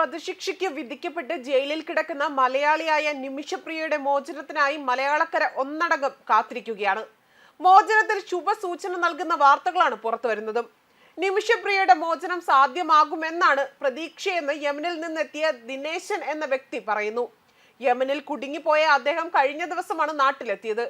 വധശിക്ഷയ്ക്ക് വിധിക്കപ്പെട്ട് ജയിലിൽ കിടക്കുന്ന മലയാളിയായ നിമിഷപ്രിയയുടെ മോചനത്തിനായി മലയാളക്കര ഒന്നടങ്കം കാത്തിരിക്കുകയാണ്. മോചനത്തിൽ ശുഭസൂചന നൽകുന്ന വാർത്തകളാണ് പുറത്തുവരുന്നതും നിമിഷപ്രിയയുടെ മോചനം സാധ്യമാകുമെന്നാണ് പ്രതീക്ഷയെന്ന് യമനിൽ നിന്നെത്തിയ ദിനേശൻ എന്ന വ്യക്തി പറയുന്നു. യമനിൽ കുടുങ്ങിപ്പോയ അദ്ദേഹം കഴിഞ്ഞ ദിവസമാണ് നാട്ടിലെത്തിയത്.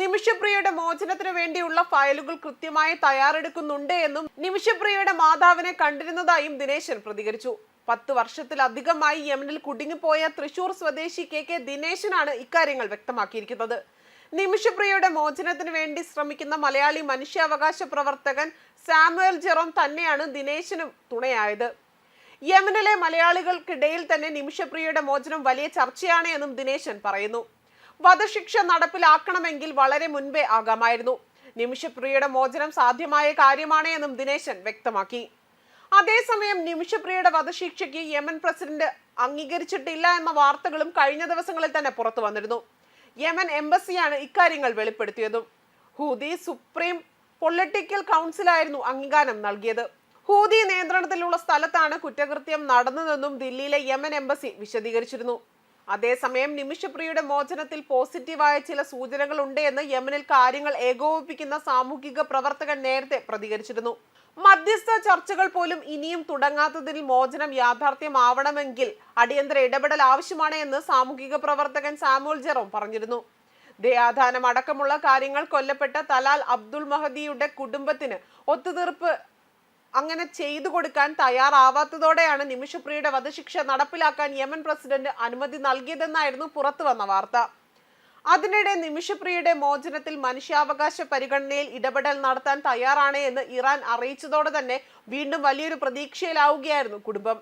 നിമിഷപ്രിയയുടെ മോചനത്തിന് വേണ്ടിയുള്ള ഫയലുകൾ കൃത്യമായി തയ്യാറെടുക്കുന്നുണ്ട് എന്നും നിമിഷപ്രിയയുടെ മാതാവിനെ കണ്ടിരുന്നതായും ദിനേശൻ പ്രതികരിച്ചു. പത്ത് വർഷത്തിലധികമായി യമനിൽ കുടുങ്ങിപ്പോയ തൃശൂർ സ്വദേശി കെ കെ ദിനേശനാണ് ഇക്കാര്യങ്ങൾ വ്യക്തമാക്കിയിരിക്കുന്നത്. നിമിഷപ്രിയയുടെ മോചനത്തിന് വേണ്ടി ശ്രമിക്കുന്ന മലയാളി മനുഷ്യാവകാശ പ്രവർത്തകൻ സാമുവൽ ജെറോം തന്നെയാണ് ദിനേശനും തുണയായത്. യമനിലെ മലയാളികൾക്കിടയിൽ തന്നെ നിമിഷപ്രിയയുടെ മോചനം വലിയ ചർച്ചയാണ് എന്നും ദിനേശൻ പറയുന്നു. വധശിക്ഷ നടപ്പിലാക്കണമെങ്കിൽ വളരെ മുൻപേ ആകാമായിരുന്നു. നിമിഷപ്രിയയുടെ മോചനം സാധ്യമായ കാര്യമാണ് എന്നും ദിനേശൻ വ്യക്തമാക്കി. അതേസമയം നിമിഷപ്രിയയുടെ വധശിക്ഷയ്ക്ക് യമൻ പ്രസിഡന്റ് അംഗീകരിച്ചിട്ടില്ല എന്ന വാർത്തകളും കഴിഞ്ഞ ദിവസങ്ങളിൽ തന്നെ പുറത്തു വന്നിരുന്നു. യമൻ എംബസിയാണ് ഇക്കാര്യങ്ങൾ വെളിപ്പെടുത്തിയതും. ഹൂതി സുപ്രീം പൊളിറ്റിക്കൽ കൗൺസിലായിരുന്നു അംഗീകാരം നൽകിയത്. ഹൂതി നിയന്ത്രണത്തിലുള്ള സ്ഥലത്താണ് കുറ്റകൃത്യം നടന്നതെന്നും ദില്ലിയിലെ യമൻ എംബസി വിശദീകരിച്ചിരുന്നു. അതേസമയം നിമിഷപ്രിയയുടെ മോചനത്തിൽ പോസിറ്റീവായ ചില സൂചനകളുണ്ട് എന്ന് യമനിൽ കാര്യങ്ങൾ ഏകോപിപ്പിക്കുന്ന സാമൂഹിക പ്രവർത്തകൻ നേരത്തെ പ്രതികരിച്ചിരുന്നു. മധ്യസ്ഥ ചർച്ചകൾ പോലും ഇനിയും തുടങ്ങാത്തതിൽ മോചനം യാഥാർത്ഥ്യമാവണമെങ്കിൽ അടിയന്തര ഇടപെടൽ ആവശ്യമാണ് എന്ന് സാമൂഹിക പ്രവർത്തകൻ സാമുൽ ജെറോം പറഞ്ഞിരുന്നു. ദയാധാനം അടക്കമുള്ള കാര്യങ്ങൾ കൊല്ലപ്പെട്ട തലാൽ അബ്ദുൾ മഹദിയുടെ കുടുംബത്തിന് ഒത്തുതീർപ്പ് അങ്ങനെ ചെയ്തു കൊടുക്കാൻ തയ്യാറാവാത്തതോടെയാണ് നിമിഷപ്രിയയുടെ വധശിക്ഷ നടപ്പിലാക്കാൻ യമൻ പ്രസിഡന്റ് അനുമതി നൽകിയതെന്നായിരുന്നു പുറത്തു വന്ന വാർത്ത. അതിനിടെ നിമിഷപ്രിയയുടെ മോചനത്തിൽ മനുഷ്യാവകാശ പരിഗണനയിൽ ഇടപെടൽ നടത്താൻ തയ്യാറാണ് എന്ന് ഇറാൻ അറിയിച്ചതോടെ തന്നെ വീണ്ടും വലിയൊരു പ്രതീക്ഷയിലാവുകയായിരുന്നു കുടുംബം.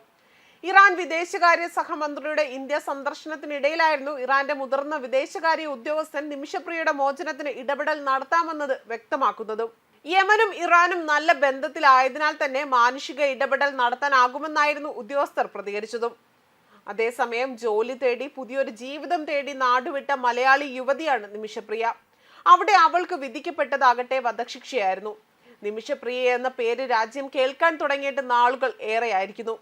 ഇറാൻ വിദേശകാര്യ സഹമന്ത്രിയുടെ ഇന്ത്യ സന്ദർശനത്തിനിടയിലായിരുന്നു ഇറാന്റെ മുതിർന്ന വിദേശകാര്യ ഉദ്യോഗസ്ഥൻ നിമിഷപ്രിയയുടെ മോചനത്തിന് ഇടപെടൽ നടത്താമെന്നത് വ്യക്തമാക്കുന്നതും. യമനും ഇറാനും നല്ല ബന്ധത്തിലായതിനാൽ തന്നെ മാനുഷിക ഇടപെടൽ നടത്താനാകുമെന്നായിരുന്നു ഉദ്യോഗസ്ഥർ പ്രതികരിച്ചതും. അതേസമയം ജോലി തേടി പുതിയൊരു ജീവിതം തേടി നാടുവിട്ട മലയാളി യുവതിയാണ് നിമിഷപ്രിയ. അവിടെ അവൾക്ക് വിധിക്കപ്പെട്ടതാകട്ടെ വധശിക്ഷയായിരുന്നു. നിമിഷപ്രിയ എന്ന പേര് രാജ്യം കേൾക്കാൻ തുടങ്ങിയിട്ട് നാളുകൾ ഏറെയായിരിക്കുന്നു.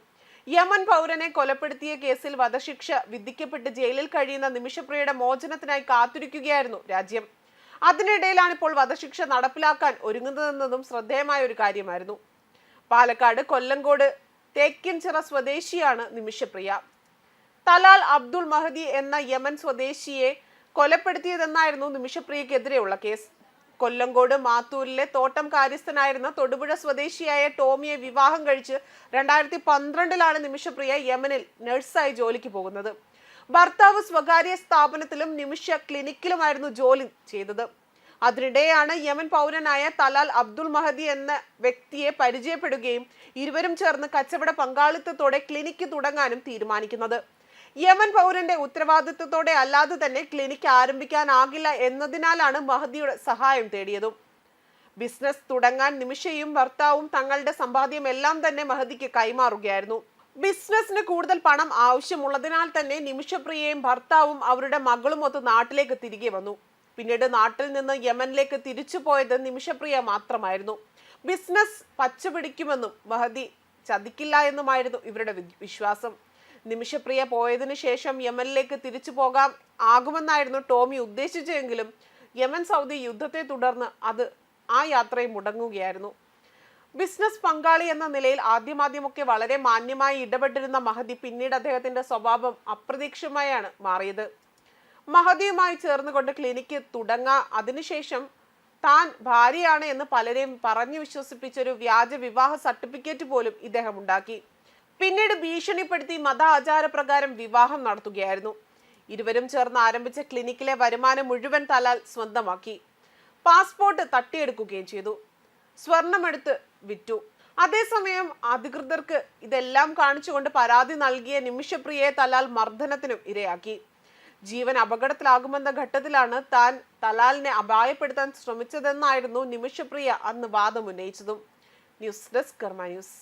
യമൻ പൗരനെ കൊലപ്പെടുത്തിയ കേസിൽ വധശിക്ഷ വിധിക്കപ്പെട്ട് ജയിലിൽ കഴിയുന്ന നിമിഷപ്രിയയുടെ മോചനത്തിനായി കാത്തിരിക്കുകയായിരുന്നു രാജ്യം. അതിനിടയിലാണ് ഇപ്പോൾ വധശിക്ഷ നടപ്പിലാക്കാൻ ഒരുങ്ങുന്നതെന്നതും ശ്രദ്ധേയമായ ഒരു കാര്യമായിരുന്നു. പാലക്കാട് കൊല്ലങ്കോട് തേക്കിൻചിറ സ്വദേശിയാണ് നിമിഷപ്രിയ. തലാൽ അബ്ദുൾ മഹദി എന്ന യമൻ സ്വദേശിയെ കൊലപ്പെടുത്തിയതെന്നായിരുന്നു നിമിഷപ്രിയക്കെതിരെയുള്ള കേസ്. കൊല്ലങ്കോട് മാത്തൂരിലെ തോട്ടം കാര്യസ്ഥനായിരുന്ന തൊടുപുഴ സ്വദേശിയായ ടോമിയെ വിവാഹം കഴിച്ച് രണ്ടായിരത്തി പന്ത്രണ്ടിലാണ് നിമിഷപ്രിയ യമനിൽ നഴ്സായി ജോലിക്ക് പോകുന്നത്. ഭർത്താവ് സ്വകാര്യ സ്ഥാപനത്തിലും നിമിഷ ക്ലിനിക്കിലുമായിരുന്നു ജോലി ചെയ്തത്. അതിനിടെയാണ് യമൻ പൗരനായ തലാൽ അബ്ദുൾ മഹദി എന്ന വ്യക്തിയെ പരിചയപ്പെടുകയും ഇരുവരും ചേർന്ന് കച്ചവട പങ്കാളിത്തത്തോടെ ക്ലിനിക്ക് തുടങ്ങാനും തീരുമാനിക്കുന്നത്. യമൻ പൗരന്റെ ഉത്തരവാദിത്വത്തോടെ അല്ലാതെ തന്നെ ക്ലിനിക്ക് ആരംഭിക്കാനാകില്ല എന്നതിനാലാണ് മഹദിയുടെ സഹായം തേടിയതും. ബിസിനസ് തുടങ്ങാൻ നിമിഷയും ഭർത്താവും തങ്ങളുടെ സമ്പാദ്യം എല്ലാം തന്നെ മഹദിക്ക് കൈമാറുകയായിരുന്നു. ബിസിനസ്സിന് കൂടുതൽ പണം ആവശ്യമുള്ളതിനാൽ തന്നെ നിമിഷപ്രിയയും ഭർത്താവും അവരുടെ മകളും ഒത്ത് നാട്ടിലേക്ക് തിരികെ വന്നു. പിന്നീട് നാട്ടിൽ നിന്ന് യമനിലേക്ക് തിരിച്ചു പോയത് നിമിഷപ്രിയ മാത്രമായിരുന്നു. ബിസിനസ് പച്ചപിടിക്കുമെന്നും മഹദി ചതിക്കില്ല എന്നുമായിരുന്നു ഇവരുടെ വിശ്വാസം. നിമിഷപ്രിയ പോയതിന് ശേഷം യമനിലേക്ക് തിരിച്ചു പോകാം ആകുമെന്നായിരുന്നു ടോമി ഉദ്ദേശിച്ചെങ്കിലും യമൻ സൗദി യുദ്ധത്തെ തുടർന്ന് അത് ആ യാത്രയും മുടങ്ങുകയായിരുന്നു. ബിസിനസ് പങ്കാളി എന്ന നിലയിൽ ആദ്യമാദ്യമൊക്കെ വളരെ മാന്യമായി ഇടപെട്ടിരുന്ന മഹദി പിന്നീട് അദ്ദേഹത്തിന്റെ സ്വഭാവം അപ്രതീക്ഷമായാണ് മാറിയത്. മഹദിയുമായി ചേർന്നുകൊണ്ട് ക്ലിനിക്ക് തുടങ്ങാ. അതിനുശേഷം താൻ ഭാര്യയാണ് എന്ന് പലരെയും പറഞ്ഞു വിശ്വസിപ്പിച്ചൊരു വ്യാജ വിവാഹ സർട്ടിഫിക്കറ്റ് പോലും ഇദ്ദേഹം ഉണ്ടാക്കി. പിന്നീട് ഭീഷണിപ്പെടുത്തി മത ആചാരപ്രകാരം വിവാഹം നടത്തുകയായിരുന്നു. ഇരുവരും ചേർന്ന് ആരംഭിച്ച ക്ലിനിക്കിലെ വരുമാനം മുഴുവൻ തലാൽ സ്വന്തമാക്കി. പാസ്പോർട്ട് തട്ടിയെടുക്കുകയും ചെയ്തു. സ്വർണമെടുത്ത് വിറ്റു. അതേസമയം അധികൃതർക്ക് ഇതെല്ലാം കാണിച്ചുകൊണ്ട് പരാതി നൽകിയ നിമിഷപ്രിയയെ തലാൽ മർദ്ദനത്തിനും ഇരയാക്കി. ജീവൻ അപകടത്തിലാകുമെന്ന ഘട്ടത്തിലാണ് താൻ തലാലിനെ അപായപ്പെടുത്താൻ ശ്രമിച്ചതെന്നായിരുന്നു നിമിഷപ്രിയ അന്ന് വാദമുന്നയിച്ചതും ന്യൂസ് ഡെസ്ക് കർമ്മ ന്യൂസ്.